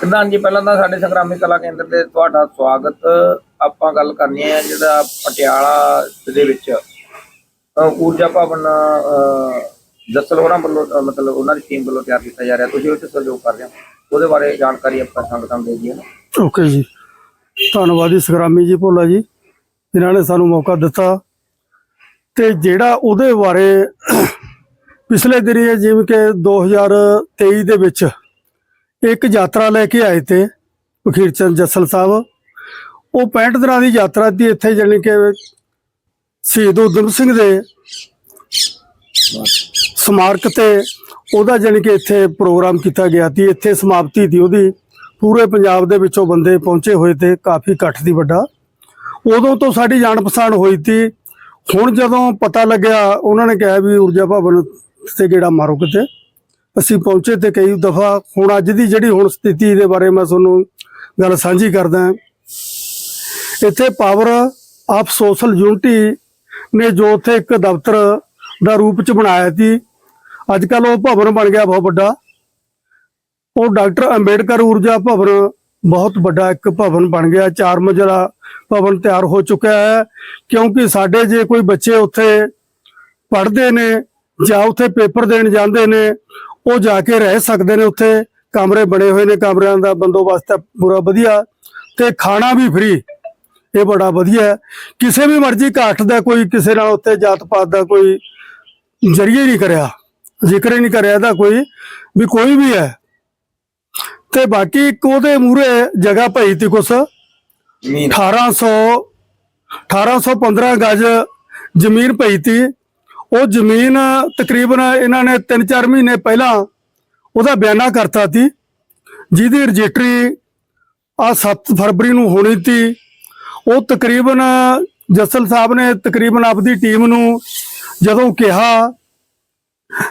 ਪ੍ਰਧਾਨ ਜੀ ਪਹਿਲਾਂ ਤਾਂ ਸਾਡੇ ਸੰਗਰਾਮੀ ਕਲਾ ਕੇਂਦਰ ਦੇ ਤੁਹਾਡਾ ਸਵਾਗਤ। ਆਪਾਂ ਗੱਲ ਕਰਨੀ ਹੈ ਜਿਹੜਾ ਪਟਿਆਲਾ ਦੇ ਵਿੱਚ ਊਰਜਾ ਭਵਨ ਅ, ਵੱਲੋਂ ਮਤਲਬ ਉਹਨਾਂ ਦੀ ਟੀਮ ਵੱਲੋਂ ਤਿਆਰ ਕੀਤਾ ਜਾ ਰਿਹਾ। ਤੁਸੀਂ ਉਹ 'ਚ ਸਹਿਯੋਗ ਕਰ ਰਹੇ ਹੋ। ਉਹਦੇ ਬਾਰੇ ਜਾਣਕਾਰੀ ਆਪਾਂ ਸੰਗਤਾਂ ਨੂੰ ਦੇ ਦਈਏ ਓਕੇ ਜੀ। ਧੰਨਵਾਦ ਜੀ ਸੰਗਰਾਮੀ ਜੀ ਭੋਲਾ ਜੀ। ਜਿਨ੍ਹਾਂ ਨੇ ਸਾਨੂੰ ਮੌਕਾ ਦਿੱਤਾ। ਤੇ ਜਿਹੜਾ ਉਹਦੇ ਬਾਰੇ ਪਿਛਲੇ ਦਿਨੀ ਜਿਵੇਂ ਕਿ 2023 ਦੇ ਵਿੱਚ ਇੱਕ ਯਾਤਰਾ ਲੈ ਕੇ ਆਏ ਤੇ ਫਕੀਰ ਚੰਦ ਜੱਸਲ ਸਾਹਿਬ। ਉਹ 65 ਦਿਨਾਂ ਦੀ ਯਾਤਰਾ ਦੀ ਇੱਥੇ ਜਾਣੀ ਕਿ ਸ਼ਹੀਦ ਉਦਮ ਸਿੰਘ ਦੇ ਸਮਾਰਕ ਤੇ ਉਹਦਾ ਜਾਣੀ ਕਿ ਇੱਥੇ ਪ੍ਰੋਗਰਾਮ ਕੀਤਾ ਗਿਆ ਸੀ। ਇੱਥੇ ਸਮਾਪਤੀ ਸੀ ਉਹਦੀ। ਪੂਰੇ ਪੰਜਾਬ ਦੇ ਵਿੱਚੋਂ ਬੰਦੇ ਪਹੁੰਚੇ ਹੋਏ ਤੇ ਕਾਫੀ ਇਕੱਠ ਦੀ ਵੱਡਾ। ਉਦੋਂ ਤੋਂ ਸਾਡੀ ਜਾਣ ਪਛਾਣ ਹੋਈ ਸੀ। ਹੁਣ ਜਦੋਂ ਪਤਾ ਲੱਗਿਆ, ਉਹਨਾਂ ਨੇ ਕਿਹਾ ਵੀ ਊਰਜਾ ਭਵਨ ਤੇ ਗੇੜਾ ਮਾਰੋ ਕਿਤੇ। ਅਸੀਂ ਪਹੁੰਚੇ ਤੇ ਕਈ ਦਫਾ, ਹੁਣ ਅੱਜ ਦੀ ਜਿਹੜੀ ਹੁਣ ਸਥਿਤੀ ਦੇ ਬਾਰੇ ਮੈਂ ਤੁਹਾਨੂੰ ਗੱਲ ਸਾਂਝੀ ਕਰਦਾ ਇੱਥੇ ਪਾਵਰ ਆਫ ਸੋਸ਼ਲ ਯੂਨਿਟੀ ਨੇ ਜੋ ਉੱਥੇ ਇੱਕ ਦਫ਼ਤਰ ਦਾ ਰੂਪ ਚ ਬਣਾਇਆ ਸੀ ਅੱਜ ਕੱਲ ਉਹ ਭਵਨ ਬਣ ਗਿਆ ਬਹੁਤ ਵੱਡਾ। ਉਹ ਡਾਕਟਰ ਅੰਬੇਡਕਰ ਊਰਜਾ ਭਵਨ ਬਹੁਤ ਵੱਡਾ ਇੱਕ ਭਵਨ ਬਣ ਗਿਆ, ਚਾਰ ਮੰਜ਼ਲਾ ਭਵਨ ਤਿਆਰ ਹੋ ਚੁੱਕਿਆ ਹੈ, ਕਿਉਂਕਿ ਸਾਡੇ ਜੇ ਕੋਈ ਬੱਚੇ ਉੱਥੇ ਪੜ੍ਹਦੇ ਨੇ ਜਾਂ ਉੱਥੇ ਪੇਪਰ ਦੇਣ ਜਾਂਦੇ ਨੇ ਉਹ ਜਾ ਕੇ ਰਹਿ ਸਕਦੇ ਨੇ ਉੱਥੇ। ਕਮਰੇ ਬਣੇ ਹੋਏ ਨੇ ਕਮਰਿਆਂ ਦਾ ਬੰਦੋਬਸਤ ਹੈ ਪੂਰਾ ਵਧੀਆ। ਤੇ ਖਾਣਾ ਵੀ ਫ੍ਰੀ ਇਹ ਬੜਾ ਵਧੀਆ ਹੈ। ਕਿਸੇ ਵੀ ਮਰਜ਼ੀ ਕਾਸਟ ਦਾ ਕੋਈ ਕਿਸੇ ਨਾਲ ਉੱਥੇ ਜਾਤ ਪਾਤ ਦਾ ਕੋਈ ਜਰੀਏ ਨਹੀਂ ਕਰਿਆ। ਜ਼ਿਕਰ ਹੀ ਨਹੀਂ ਕਰਿਆ ਇਹਦਾ ਕੋਈ ਵੀ ਕੋਈ ਵੀ ਹੈ। ਤੇ ਬਾਕੀ ਇੱਕ ਉਹਦੇ ਮੂਰੇ ਜਗ੍ਹਾ ਪਈ ਤੀ ਕੁਛ। ਮੀਨ 1800 1815 ਗਜ ਜ਼ਮੀਨ ਪਈ ਤੀ ਉਹ ਜ਼ਮੀਨ ਤਕਰੀਬਨ ਇਹਨਾਂ ਨੇ 3-4 ਮਹੀਨੇ ਪਹਿਲਾਂ ਉਹਦਾ ਬਿਆਨਾ ਕਰਤਾ ਸੀ, ਜਿਹਦੀ ਰਜਿਸਟਰੀ ਆ 7 ਫਰਵਰੀ ਨੂੰ ਹੋਣੀ ਸੀ। ਉਹ ਤਕਰੀਬਨ ਜਸਲ ਸਾਹਿਬ ਨੇ ਤਕਰੀਬਨ ਆਪਦੀ ਟੀਮ ਨੂੰ ਜਦੋਂ ਕਿਹਾ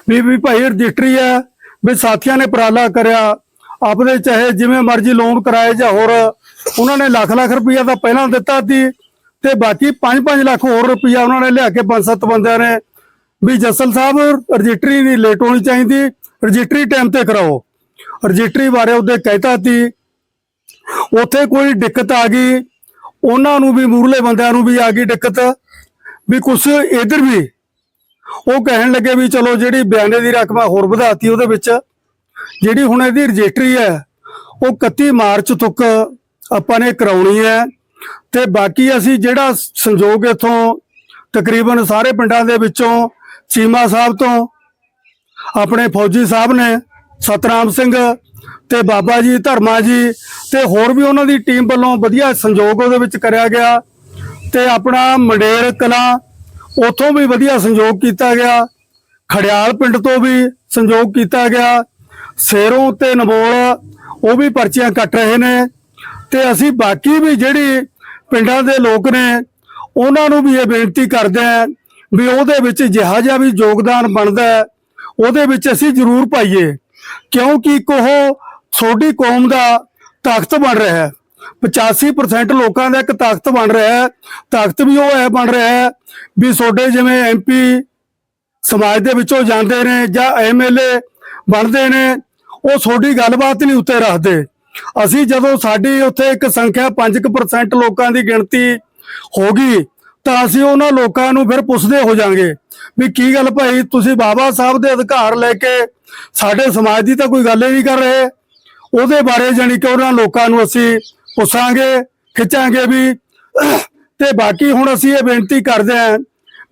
ਵੀ ਵੀ ਭਾਈ ਰਜਿਸਟਰੀ ਹੈ, ਵੀ ਸਾਥੀਆਂ ਨੇ ਉਪਰਾਲਾ ਕਰਿਆ, ਆਪਦੇ ਚਾਹੇ ਜਿਵੇਂ ਮਰਜ਼ੀ ਲੋਨ ਕਰਾਏ ਜਾਂ ਹੋਰ, ਉਹਨਾਂ ਨੇ ਲੱਖ ਲੱਖ ਰੁਪਈਆ ਤਾਂ ਪਹਿਲਾਂ ਦਿੱਤਾ ਸੀ ਤੇ ਬਾਕੀ 5-5 ਲੱਖ ਹੋਰ ਰੁਪਈਆ ਉਹਨਾਂ ਨੇ ਲਿਆ ਕੇ ਪੰਜ ਸੱਤ ਬੰਦਿਆਂ ਨੇ ਵੀ ਜਸਲ ਸਾਹਿਬ, ਰਜਿਸਟਰੀ ਨਹੀਂ ਲੇਟ ਹੋਣੀ ਚਾਹੀਦੀ, ਰਜਿਸਟਰੀ ਟਾਈਮ ਤੇ ਕਰਾਓ। ਰਜਿਸਟਰੀ ਬਾਰੇ ਉਹਦੇ ਕਹਿਤਾ ਸੀ। ਉੱਥੇ ਕੋਈ ਦਿੱਕਤ ਆ ਗਈ, ਉਹਨਾਂ ਨੂੰ ਵੀ ਮੂਰਲੇ ਬੰਦਿਆਂ ਨੂੰ ਵੀ ਆ ਗਈ ਦਿੱਕਤ, ਵੀ ਕੁਛ ਇਧਰ ਵੀ ਉਹ ਕਹਿਣ ਲੱਗੇ ਵੀ ਚਲੋ ਜਿਹੜੀ ਬਿਆਨੇ ਦੀ ਰਕਮ ਹੋਰ ਵਧਾਤੀ ਉਹਦੇ ਵਿੱਚ, ਜਿਹੜੀ ਹੁਣ ਇਹਦੀ ਰਜਿਸਟਰੀ ਹੈ, ਉਹ 31 ਮਾਰਚ ਤੱਕ ਆਪਾਂ ਨੇ ਕਰਾਉਣੀ ਹੈ। ਤੇ ਬਾਕੀ ਅਸੀਂ ਜਿਹੜਾ ਸੰਯੋਗ ਇਥੋਂ ਤਕਰੀਬਨ ਸਾਰੇ ਪਿੰਡਾਂ ਦੇ ਵਿੱਚੋਂ ਚੀਮਾ ਸਾਹਿਬ ਤੋਂ ਆਪਣੇ ਫੌਜੀ ਸਾਹਿਬ ਨੇ ਸਤਨਾਮ ਸਿੰਘ ਤੇ ਬਾਬਾ ਜੀ ਧਰਮਾ ਜੀ ਤੇ ਹੋਰ ਵੀ ਉਹਨਾਂ ਦੀ ਟੀਮ ਵੱਲੋਂ ਵਧੀਆ ਸੰਯੋਗ ਉਹਦੇ ਵਿੱਚ ਕਰਿਆ ਗਿਆ ਤੇ ਆਪਣਾ ਮੰਡੇਰ ਕਲਾਂ ਉਥੋਂ ਵੀ ਵਧੀਆ ਸੰਯੋਗ ਕੀਤਾ ਗਿਆ, ਖੜਿਆਲ ਪਿੰਡ ਤੋਂ ਵੀ ਸੰਯੋਗ ਕੀਤਾ ਗਿਆ, ਸੇਰੋਂ ਤੇ ਨਮੋਲ ਉਹ ਵੀ ਪਰਚੀਆਂ ਕੱਟ ਰਹੇ ਨੇ ਤੇ ਅਸੀਂ ਬਾਕੀ ਵੀ ਜਿਹੜੀ ਪਿੰਡਾਂ ਦੇ ਲੋਕ ਨੇ ਉਹਨਾਂ ਨੂੰ ਵੀ ਇਹ ਬੇਨਤੀ ਕਰਦੇ ਆ ਵੀ ਉਹਦੇ ਵਿੱਚ ਜਿਹਾ ਜਿਹਾ ਵੀ ਯੋਗਦਾਨ ਬਣਦਾ ਹੈ, ਉਹਦੇ ਵਿੱਚ ਅਸੀਂ ਜ਼ਰੂਰ ਪਾਈਏ। ਕਿਉਂਕਿ ਇੱਕ ਉਹ ਛੋਟੀ ਕੌਮ ਦਾ ਤਾਕਤ ਬਣ ਰਿਹਾ ਹੈ। 85% ਲੋਕਾਂ ਦਾ ਇੱਕ ਤਾਕਤ ਬਣ ਰਿਹਾ ਹੈ। ਤਾਕਤ ਵੀ ਉਹ ਹੈ ਬਣ ਰਿਹਾ ਹੈ ਵੀ ਤੁਹਾਡੇ ਜਿਵੇਂ ਐਮਪੀ ਸਮਾਜ ਦੇ ਵਿੱਚੋਂ ਜਾਂਦੇ ਨੇ ਜਾਂ ਐਮਐਲਏ ਬਣਦੇ ਨੇ ਉਹ ਤੁਹਾਡੀ ਗੱਲਬਾਤ ਨਹੀਂ ਉੱਤੇ ਰੱਖਦੇ। ਅਸੀਂ ਜਦੋਂ ਸਾਡੀ ਉੱਥੇ ਇੱਕ ਸੰਖਿਆ 5% ਲੋਕਾਂ ਦੀ ਗਿਣਤੀ ਹੋ ਗਈ ਤਾਂ ਅਸੀਂ ਉਹਨਾਂ ਲੋਕਾਂ ਨੂੰ ਫਿਰ ਪੁੱਛਦੇ ਹੋ ਜਾਾਂਗੇ ਵੀ ਕੀ ਗੱਲ ਭਾਈ, ਤੁਸੀਂ ਬਾਬਾ ਸਾਹਿਬ ਦੇ ਅਧਿਕਾਰ ਲੈ ਕੇ ਸਾਡੇ ਸਮਾਜ ਦੀ ਤਾਂ ਕੋਈ ਗੱਲ ਹੀ ਨਹੀਂ ਕਰ ਰਹੇ। ਉਹਦੇ ਬਾਰੇ ਜਾਣੀ ਕਿ ਉਹਨਾਂ ਲੋਕਾਂ ਨੂੰ ਅਸੀਂ ਪੁੱਛਾਂਗੇ, ਖਿੱਚਾਂਗੇ ਵੀ ਤੇ ਬਾਕੀ ਹੁਣ ਅਸੀਂ ਇਹ ਬੇਨਤੀ ਕਰਦੇ ਹਾਂ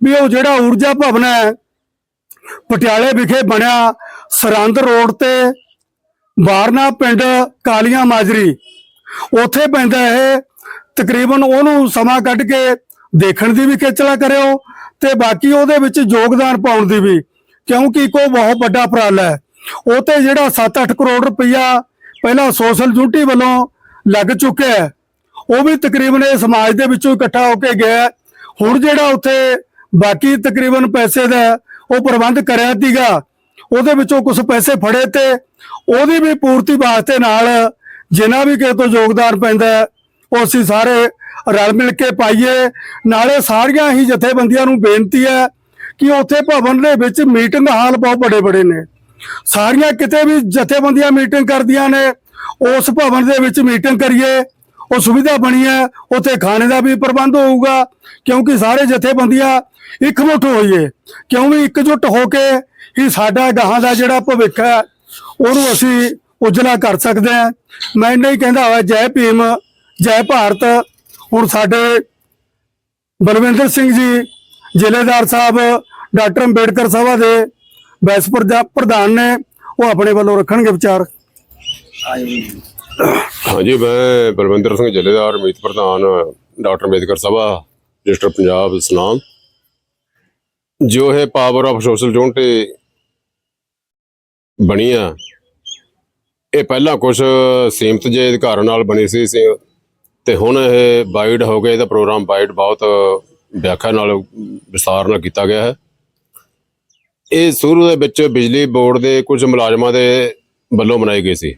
ਵੀ ਉਹ ਜਿਹੜਾ ਊਰਜਾ ਭਵਨ ਹੈ, ਪਟਿਆਲੇ ਵਿਖੇ ਬਣਿਆ ਸਰੰਦ ਰੋਡ ਤੇ ਬਾਰਨਾ ਪਿੰਡ ਕਾਲੀਆਂ ਮਾਜਰੀ। ਉੱਥੇ ਪੈਂਦਾ ਇਹ ਤਕਰੀਬਨ ਉਹਨੂੰ ਸਮਾਂ ਕੱਢ ਕੇ ਦੇਖਣ ਦੀ ਵੀ ਖੇਚਲਾ ਕਰਿਓ ਤੇ ਬਾਕੀ ਉਹਦੇ ਵਿੱਚ ਯੋਗਦਾਨ ਪਾਉਣ ਦੀ ਵੀ, ਕਿਉਂਕਿ ਕੋ ਬਹੁਤ ਵੱਡਾ ਉਪਰਾਲਾ ਹੈ। ਉਹ ਤੇ ਜਿਹੜਾ 7-8 ਕਰੋੜ ਰੁਪਈਆ ਪਹਿਲਾਂ ਸੋਸ਼ਲ ਯੂਨਿਟੀ ਵੱਲੋਂ ਲੱਗ ਚੁੱਕਿਆ ਹੈ, ਉਹ ਵੀ ਤਕਰੀਬਨ ਇਹ ਸਮਾਜ ਦੇ ਵਿੱਚੋਂ ਇਕੱਠਾ ਹੋ ਕੇ ਗਿਆ ਹੁਣ ਜਿਹੜਾ ਉੱਥੇ ਬਾਕੀ ਤਕਰੀਬਨ ਪੈਸੇ ਦਾ ਉਹ ਪ੍ਰਬੰਧ ਕਰਿਆ ਸੀਗਾ, ਉਹਦੇ ਵਿੱਚੋਂ ਕੁਝ ਪੈਸੇ ਫੜੇ ਤੇ ਉਹਦੀ ਵੀ ਪੂਰਤੀ ਵਾਸਤੇ ਨਾਲ ਜਿੰਨਾ ਵੀ ਕਿਸੇ ਤੋਂ ਯੋਗਦਾਨ ਪੈਂਦਾ ਉਹ ਅਸੀਂ ਸਾਰੇ ਰਲ ਮਿਲ ਕੇ ਪਾਈਏ। ਨਾਲੇ ਸਾਰੀਆਂ ਹੀ ਜਥੇਬੰਦੀਆਂ ਨੂੰ ਬੇਨਤੀ ਹੈ ਕਿ ਉੱਥੇ ਭਵਨ ਦੇ ਵਿੱਚ ਮੀਟਿੰਗ ਹਾਲ ਬਹੁਤ ਬੜੇ ਬੜੇ ਨੇ। ਸਾਰੀਆਂ ਕਿਤੇ ਵੀ ਜਥੇਬੰਦੀਆਂ ਮੀਟਿੰਗ ਕਰਦੀਆਂ ਨੇ, ਉਸ ਭਵਨ ਦੇ ਵਿੱਚ ਮੀਟਿੰਗ ਕਰੀਏ, ਉਹ ਸੁਵਿਧਾ ਬਣੀ ਹੈ, ਉੱਥੇ ਖਾਣੇ ਦਾ ਵੀ ਪ੍ਰਬੰਧ ਹੋਊਗਾ, ਕਿਉਂਕਿ ਸਾਰੇ ਜਥੇਬੰਦੀਆਂ ਇਕਮੁੱਠ ਹੋਈਏ। ਕਿਉਂ ਵੀ ਇਕਜੁੱਟ ਹੋ ਕੇ ਹੀ ਸਾਡਾ ਗਾਹਾਂ ਦਾ ਜਿਹੜਾ ਭਵਿੱਖ ਹੈ, ਉਹਨੂੰ ਅਸੀਂ ਉਜਲਾ ਕਰ ਸਕਦੇ ਹਾਂ। ਮੈਂ ਇੰਨਾ ਹੀ ਕਹਿੰਦਾ ਹੋਇਆ ਜੈ ਭੀਮ। ਜੈ ਭਾਰਤ। ਹੁਣ ਸਾਡੇ ਬਲਵਿੰਦਰ ਸਿੰਘ ਜੀ, ਜ਼ਿਲ੍ਹੇਦਾਰ ਸਾਹਿਬ, ਡਾਕਟਰ ਅੰਬੇਡਕਰ ਸਭਾ ਦੇ ਵਾਈਸ ਪ੍ਰਧਾਨ ਨੇ, ਉਹ ਆਪਣੇ ਵੱਲੋਂ ਰੱਖਣਗੇ ਵਿਚਾਰ। ਹਾਂਜੀ, ਮੈਂ ਬਲਵਿੰਦਰ ਸਿੰਘ, ਜ਼ਿਲ੍ਹੇਦਾਰ, ਮੀਤ ਪ੍ਰਧਾਨ, ਡਾਕਟਰ ਅੰਬੇਦਕਰ ਸਭਾ ਰਜਿਸਟਰ ਪੰਜਾਬ ਸੁਨਾਮ ਜੋ ਹੈ ਪਾਵਰ ਆਫ ਸੋਸ਼ਲ ਯੂਨਿਟੀ ਬਣੀ ਆ, ਇਹ ਪਹਿਲਾਂ ਕੁਝ ਸੀਮਤ ਜੇ ਅਧਿਕਾਰਾਂ ਨਾਲ ਬਣੀ ਸੀ- ਤੇ ਹੁਣ ਇਹ ਬਾਈਡ ਹੋ ਗਿਆ ਇਹਦਾ ਪ੍ਰੋਗਰਾਮ ਬਾਈਡ ਬਹੁਤ ਵਿਆਖਿਆ ਨਾਲ ਵਿਸਤਾਰ ਨਾਲ ਕੀਤਾ ਗਿਆ ਹੈ। ਇਹ ਸ਼ੁਰੂ ਦੇ ਵਿੱਚ ਬਿਜਲੀ ਬੋਰਡ ਦੇ ਕੁਝ ਮੁਲਾਜ਼ਮਾਂ ਦੇ ਵੱਲੋਂ ਬਣਾਈ ਗਈ ਸੀ।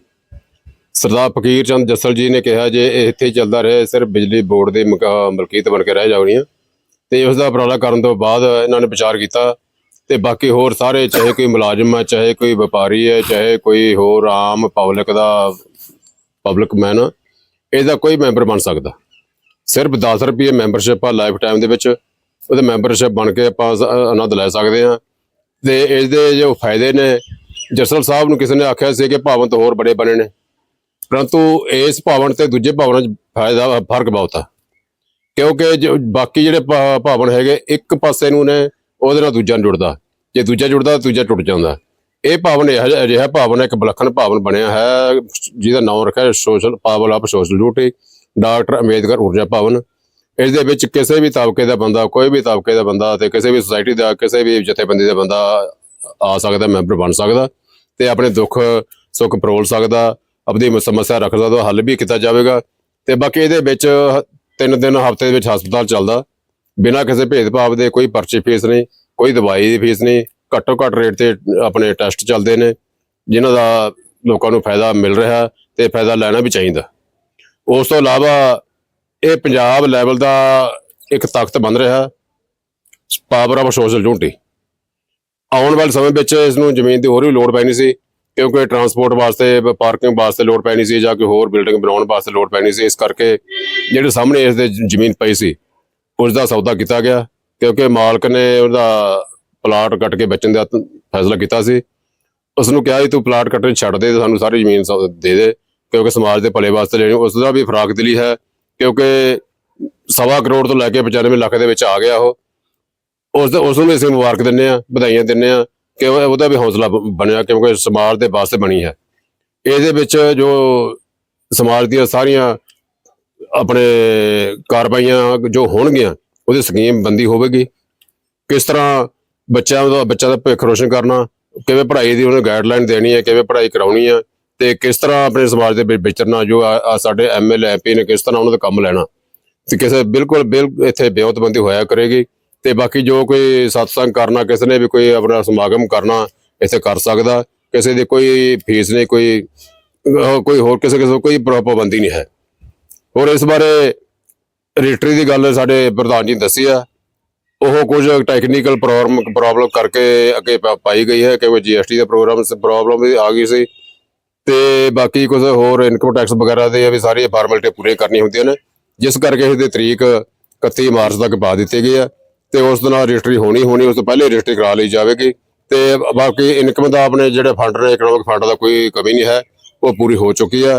ਸਰਦਾਰ ਫਕੀਰ ਚੰਦ ਜੱਸਲ ਜੀ ਨੇ ਕਿਹਾ ਜੇ ਇਹ ਇੱਥੇ ਚੱਲਦਾ ਰਿਹਾ, ਸਿਰਫ ਬਿਜਲੀ ਬੋਰਡ ਦੇ ਮਲਕੀਤ ਬਣ ਕੇ ਰਹਿ ਜਾਣੀ ਹੈ ਤੇ ਉਸ ਦਾ ਉਪਰਾਲਾ ਕਰਨ ਤੋਂ ਬਾਅਦ ਇਹਨਾਂ ਨੇ ਵਿਚਾਰ ਕੀਤਾ ਤੇ ਬਾਕੀ ਹੋਰ ਸਾਰੇ, ਚਾਹੇ ਕੋਈ ਮੁਲਾਜ਼ਮ ਹੈ, ਚਾਹੇ ਕੋਈ ਵਪਾਰੀ ਹੈ, ਚਾਹੇ ਕੋਈ ਹੋਰ ਆਮ ਪਬਲਿਕ ਦਾ ਪਬਲਿਕ ਮੈਨ ਇਹਦਾ ਕੋਈ ਮੈਂਬਰ ਬਣ ਸਕਦਾ। ਸਿਰਫ 10 ਰੁਪਏ ਮੈਂਬਰਸ਼ਿਪ ਆ ਲਾਈਫ ਟਾਈਮ ਦੇ ਵਿੱਚ, ਉਹਦੇ ਮੈਂਬਰਸ਼ਿਪ ਬਣ ਕੇ ਆਪਾਂ ਆਨੰਦ ਲੈ ਸਕਦੇ ਹਾਂ। ਤੇ ਇਸ ਦੇ ਜੋ ਫਾਇਦੇ ਨੇ ਜਸਲ ਸਾਹਿਬ ਨੂੰ ਕਿਸੇ ਨੇ ਆਖਿਆ ਸੀ ਕਿ ਭਾਵਨ ਤੋਂ ਹੋਰ ਬੜੇ ਬਣੇ ਨੇ। ਪਰੰਤੂ ਇਸ ਭਾਵਨ ਤੇ ਦੂਜੇ ਭਵਨਾਂ 'ਚ ਫਾਇਦਾ, ਫ਼ਰਕ ਬਹੁਤ ਆ। ਕਿਉਂਕਿ ਜੋ ਬਾਕੀ ਜਿਹੜੇ ਭਾ- ਭਵਨ ਹੈਗੇ, ਇੱਕ ਪਾਸੇ ਨੂੰ ਨੇ, ਉਹਦੇ ਨਾਲ ਦੂਜਾ ਨੀ ਜੁੜਦਾ। ਜੇ ਦੂਜਾ ਜੁੜਦਾ, ਤਾਂ ਦੂਜਾ ਟੁੱਟ ਜਾਂਦਾ। ਇਹ ਭਾਵਨ ਇਹੋ ਜਿਹਾ ਅਜਿਹਾ ਭਾਵਨ ਹੈ, ਇੱਕ ਵਿਲੱਖਣ ਭਾਵਨ ਬਣਿਆ ਹੈ ਜਿਹਦਾ ਨਾਮ ਰੱਖਿਆ social power of social duty doctor Ambedkar Urja Bhawan ਇਸ ਦੇ ਵਿੱਚ ਕਿਸੇ ਵੀ ਤਬਕੇ ਦਾ ਬੰਦਾ ਕੋਈ ਵੀ ਤਬਕੇ ਦਾ ਬੰਦਾ ਤੇ ਕਿਸੇ ਵੀ ਸੁਸਾਇਟੀ ਦਾ ਕਿਸੇ ਵੀ ਜਥੇਬੰਦੀ ਦਾ ਬੰਦਾ ਆ ਸਕਦਾ ਮੈਂਬਰ ਬਣ ਸਕਦਾ ਤੇ ਆਪਣੇ ਦੁੱਖ ਸੁੱਖ ਪਰੋਲ ਸਕਦਾ ਆਪਣੀ ਸਮੱਸਿਆ ਰੱਖ ਸਕਦਾ ਹੱਲ ਵੀ ਕੀਤਾ ਜਾਵੇਗਾ ਤੇ ਬਾਕੀ ਇਹਦੇ ਵਿੱਚ ਹ- ਤਿੰਨ ਦਿਨ ਹਫ਼ਤੇ ਦੇ ਵਿੱਚ ਹਸਪਤਾਲ ਚੱਲਦਾ। ਬਿਨਾਂ ਕਿਸੇ ਭੇਦਭਾਵ ਦੇ ਕੋਈ ਪਰਚੀ ਫੀਸ ਨਹੀਂ ਕੋਈ ਦਵਾਈ ਦੀ ਫੀਸ ਨਹੀਂ ਘੱਟੋ ਘੱਟ ਰੇਟ ਤੇ ਆਪਣੇ ਟੈਸਟ ਚੱਲਦੇ ਨੇ, ਜਿਨ੍ਹਾਂ ਦਾ ਲੋਕਾਂ ਨੂੰ ਫਾਇਦਾ ਮਿਲ ਰਿਹਾ ਤੇ ਫਾਇਦਾ ਲੈਣਾ ਵੀ ਚਾਹੀਦਾ। ਉਸ ਤੋਂ ਇਲਾਵਾ ਇਹ ਪੰਜਾਬ ਲੈਵਲ ਦਾ ਇੱਕ ਤਾਕਤ ਬਣ ਰਿਹਾ ਪਾਵਰ ਆਫ ਸੋਸ਼ਲ ਯੂਨਿਟੀ ਆਉਣ ਵਾਲੇ ਸਮੇਂ ਵਿੱਚ ਇਸ ਨੂੰ ਜ਼ਮੀਨ ਦੀ ਹੋਰ ਵੀ ਲੋੜ ਪੈਣੀ ਸੀ, ਕਿਉਂਕਿ ਟਰਾਂਸਪੋਰਟ ਵਾਸਤੇ ਪਾਰਕਿੰਗ ਵਾਸਤੇ ਲੋੜ ਪੈਣੀ ਸੀ ਜਾਂ ਕੋਈ ਹੋਰ ਬਿਲਡਿੰਗ ਬਣਾਉਣ ਵਾਸਤੇ ਲੋੜ ਪੈਣੀ ਸੀ। ਇਸ ਕਰਕੇ ਜਿਹੜੇ ਸਾਹਮਣੇ ਇਸ ਦੇ ਜ਼ਮੀਨ ਪਈ ਸੀ ਉਸ ਦਾ ਸੌਦਾ ਕੀਤਾ ਗਿਆ, ਕਿਉਂਕਿ ਮਾਲਕ ਨੇ ਉਹਦਾ ਪਲਾਟ ਕੱਟ ਕੇ ਵੇਚਣ ਦਾ ਫੈਸਲਾ ਕੀਤਾ ਸੀ। ਉਸ ਨੂੰ ਕਿਹਾ ਸੀ, ਤੂੰ ਪਲਾਟ ਕੱਟਣ ਛੱਡ ਦੇ, ਸਾਨੂੰ ਸਾਰੀ ਜ਼ਮੀਨ ਦੇ ਦੇ, ਕਿਉਂਕਿ ਸਮਾਜ ਦੇ ਭਲੇ ਵਾਸਤੇ ਲੈਣੀ ਉਸ ਦਾ ਵੀ ਫਰਾਕ ਦਿਲੀ ਹੈ, ਕਿਉਂਕਿ ਸਵਾ ਕਰੋੜ ਤੋਂ ਲੈ ਕੇ 95 ਲੱਖ ਦੇ ਵਿੱਚ ਆ ਗਿਆ ਉਹ। ਉਸ ਉਸ ਨੂੰ ਵੀ ਅਸੀਂ ਮੁਬਾਰਕ ਦਿੰਦੇ ਆ ਵਧਾਈਆਂ ਦਿੰਦੇ ਆ ਕਿ ਉਹਦਾ ਵੀ ਹੌਸਲਾ ਬ- ਬਣਿਆ, ਕਿਉਂਕਿ ਸਮਾਜ ਦੇ ਵਾਸਤੇ ਬਣੀ ਹੈ। ਇਹਦੇ ਵਿੱਚ ਜੋ ਸਮਾਜ ਦੀਆਂ ਸਾਰੀਆਂ ਆਪਣੇ ਕਾਰਵਾਈਆਂ ਜੋ ਹੋਣਗੀਆਂ, ਉਹਦੀ ਸਕੀਮ ਬੰਦੀ ਹੋਵੇਗੀ। ਕਿਸ ਤਰ੍ਹਾਂ ਬੱਚਿਆਂ ਦਾ ਬੱਚਾ ਦਾ ਭਵਿੱਖ ਰੋਸ਼ਨ ਕਰਨਾ, ਕਿਵੇਂ ਪੜ੍ਹਾਈ ਦੀ ਉਹਨੂੰ ਗਾਈਡਲਾਈਨ ਦੇਣੀ ਹੈ, ਕਿਵੇਂ ਪੜ੍ਹਾਈ ਕਰਾਉਣੀ ਹੈ, ਤੇ ਕਿਸ ਤਰ੍ਹਾਂ ਆਪਣੇ ਸਮਾਜ ਦੇ ਵਿੱਚ ਵਿਚਰਨਾ, ਜੋ ਆ ਆ ਸਾਡੇ ਐਮਐਲਏ ਐਮਪੀ ਨੇ ਕਿਸ ਤਰ੍ਹਾਂ ਉਹਨਾਂ ਦਾ ਕੰਮ ਲੈਣਾ। ਤੇ ਕਿਸੇ ਬਿਲਕੁਲ ਬਿਲ ਇੱਥੇ ਬਿਉਂਤਬੰਦੀ ਹੋਇਆ ਕਰੇਗੀ, ਤੇ ਬਾਕੀ ਜੋ ਕੋਈ ਸਤਸੰਗ ਕਰਨਾ, ਕਿਸੇ ਨੇ ਵੀ ਕੋਈ ਆਪਣਾ ਸਮਾਗਮ ਕਰਨਾ, ਇੱਥੇ ਕਰ ਸਕਦਾ। ਕਿਸੇ ਦੀ ਕੋਈ ਫੀਸ ਨਹੀਂ, ਕੋਈ ਕੋਈ ਹੋਰ ਕਿਸੇ ਕਿਸੇ ਕੋਈ ਪ- ਪਾਬੰਦੀ ਨਹੀਂ ਹੈ। ਹੋਰ ਇਸ ਬਾਰੇ ਰਜਿਸਟਰੀ ਦੀ ਗੱਲ ਸਾਡੇ ਪ੍ਰਧਾਨ ਜੀ ਨੇ ਦੱਸੀ ਆ। ਉਹ ਕੁਝ ਟੈਕਨੀਕਲ ਪ੍ਰੋਬਲਮ ਪ੍ਰੋਬਲਮ ਕਰਕੇ ਅੱਗੇ ਪ, ਪਾਈ ਗਈ ਹੈ ਕਿ ਜੀਐਸਟੀ ਦਾ ਪ੍ਰੋਗਰਾਮ ਪ੍ਰੋਬਲਮ ਵੀ ਆ ਗਈ ਸੀ। ਤੇ ਬਾਕੀ ਕੁਝ ਹੋਰ ਇਨਕਮ ਟੈਕਸ ਵਗੈਰਾ ਦੇ ਵੀ ਸਾਰੀਆਂ ਫਾਰਮੈਲਿਟੀ ਪੂਰੀਆਂ ਕਰਨੀਆਂ ਹੁੰਦੀਆਂ ਨੇ। ਜਿਸ ਕਰਕੇ ਇਸ ਦੀ ਤਰੀਕ 31 ਮਾਰਚ ਤੱਕ ਪਾ ਦਿੱਤੀ ਗਈ ਹੈ। ਤੇ ਉਸ ਦੇ ਨਾਲ ਰਜਿਸਟਰੀ ਹੋਣੀ ਹੋਣੀ, ਉਸ ਤੋਂ ਪਹਿਲੇ ਰਜਿਸਟਰੀ ਕਰਾ ਲਈ ਜਾਵੇਗੀ। ਤੇ ਬਾਕੀ ਇਨਕਮ ਦਾ ਆਪਣੇ ਜਿਹੜੇ ਫੰਡ ਨੇ ਇਕਨੋਮਿਕ ਫੰਡ ਦਾ ਕੋਈ ਕਮੀ ਨਹੀਂ ਹੈ, ਉਹ ਪੂਰੀ ਹੋ ਚੁੱਕੀ ਹੈ।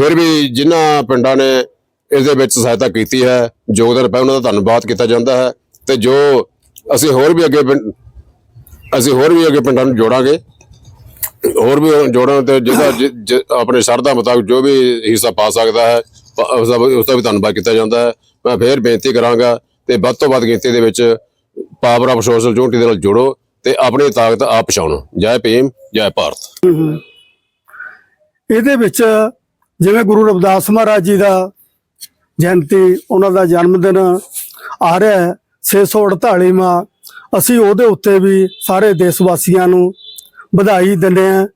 ਫਿਰ ਵੀ ਜਿਨ੍ਹਾਂ ਪਿੰਡਾਂ ਨੇ ਇਸ ਦੇ ਵਿੱਚ ਸਹਾਇਤਾ ਕੀਤੀ ਹੈ, ਯੋਗਦਾਨ ਪਾਇਆ, ਉਹਨਾਂ ਦਾ ਧੰਨਵਾਦ ਕੀਤਾ ਜਾਂਦਾ ਹੈ। ਤੇ ਜੋ ਅਸੀਂ ਹੋਰ ਵੀ ਅੱਗੇ ਪਿੰਡ- ਅਸੀਂ ਹੋਰ ਵੀ ਅੱਗੇ ਪਿੰਡਾਂ ਨੂੰ ਜੋੜਾਂਗੇ। ਹੋਰ ਵੀ ਜੋੜਨ ਤੇ ਜਿਹਦਾ ਆਪਣੇ ਸ਼ਰਧਾ ਮੁਤਾਬਕ ਜੋ ਵੀ ਹਿੱਸਾ ਪਾ ਸਕਦਾ ਹੈ, ਪ- ਉਸ ਦਾ ਵੀ- ਉਸ ਦਾ ਵੀ ਧੰਨਵਾਦ ਕੀਤਾ ਜਾਂਦਾ ਹੈ। ਮੈਂ ਫੇਰ ਬੇਨਤੀ ਕਰਾਂਗਾ ਤੇ ਵੱਧ ਤੋਂ ਵੱਧ ਗਿਣਤੀ ਦੇ ਵਿੱਚ ਪਾਵਰ ਆਫ ਸੋਸ਼ਲ ਯੂਨਿਟੀ ਦੇ ਨਾਲ ਜੁੜੋ ਤੇ ਆਪਣੀ ਤਾਕਤ ਆਪ ਪਛਾਣੋ। ਜੈ ਭੀਮ, ਜੈ ਭਾਰਤ। ਇਹਦੇ ਵਿੱਚ ਜਿਵੇਂ ਗੁਰੂ ਰਵਿਦਾਸ ਮਹਾਰਾਜ ਜੀ ਦਾ ਜਯੰਤੀ, ਉਹਨਾਂ ਦਾ ਜਨਮ ਦਿਨ ਆ ਰਿਹਾ ਹੈ 648ਵਾਂ ਅਸੀਂ ਉਹਦੇ ਉੱਤੇ ਵੀ ਸਾਰੇ ਦੇਸ਼ ਵਾਸੀਆਂ ਨੂੰ ਵਧਾਈ ਦਿੰਦੇ ਹਾਂ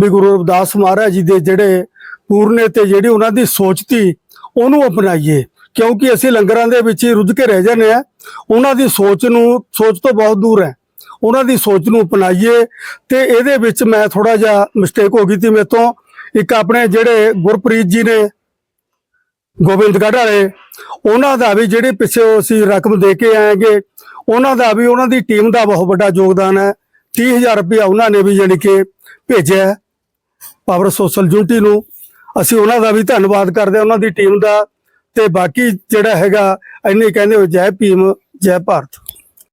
ਵੀ ਗੁਰੂ ਰਵਿਦਾਸ ਮਹਾਰਾਜ ਜੀ ਦੇ ਜਿਹੜੇ ਪੂਰਨੇ ਤੇ ਜਿਹੜੀ ਉਹਨਾਂ ਦੀ ਸੋਚ ਤੀ ਉਹਨੂੰ ਅਪਣਾਈਏ। ਕਿਉਂਕਿ ਅਸੀਂ ਲੰਗਰਾਂ ਦੇ ਵਿੱਚ ਹੀ ਰੁੱਝ ਕੇ ਰਹਿ ਜਾਂਦੇ ਆ ਉਹਨਾਂ ਦੀ ਸੋਚ ਨੂੰ, ਸੋਚ ਤੋਂ ਬਹੁਤ ਦੂਰ ਹੈ। ਉਹਨਾਂ ਦੀ ਸੋਚ ਨੂੰ ਅਪਣਾਈਏ ਤੇ ਇਹਦੇ ਵਿੱਚ ਮੈਂ ਥੋੜਾ ਜਿਹਾ ਮਿਸਟੇਕ ਹੋ ਗਈ ਸੀ ਮੇਰੇ ਤੋਂ। ਇੱਕ ਆਪਣੇ ਜਿਹੜੇ ਗੁਰਪ੍ਰੀਤ ਜੀ ਨੇ ਗੋਬਿੰਦਗੜ੍ਹ ਵਾਲੇ, ਉਹਨਾਂ ਦਾ ਵੀ ਜਿਹੜੇ ਪਿੱਛੇ ਅਸੀਂ ਰਕਮ ਦੇ ਕੇ ਆਏਗੇ, ਉਹਨਾਂ ਦਾ ਵੀ ਉਹਨਾਂ ਦੀ ਟੀਮ ਦਾ ਬਹੁਤ ਵੱਡਾ ਯੋਗਦਾਨ ਹੈ। 30000 ਰੁਪਇਆ ਉਹਨਾਂ ਨੇ ਵੀ ਜਾਣੀ ਕਿ ਭੇਜਿਆ ਪਾਵਰ ਸੋਸ਼ਲ ਯੂਨਿਟੀ ਨੂੰ। ਅਸੀਂ ਉਹਨਾਂ ਦਾ ਵੀ ਧੰਨਵਾਦ ਕਰਦੇ ਹਾਂ, ਉਹਨਾਂ ਦੀ ਟੀਮ ਦਾ। ਤੇ ਬਾਕੀ ਜਿਹੜਾ ਹੈਗਾ, ਇੰਨੇ ਕਹਿੰਦੇ ਹੋ ਜੈ ਭੀਮ, ਜੈ ਭਾਰਤ।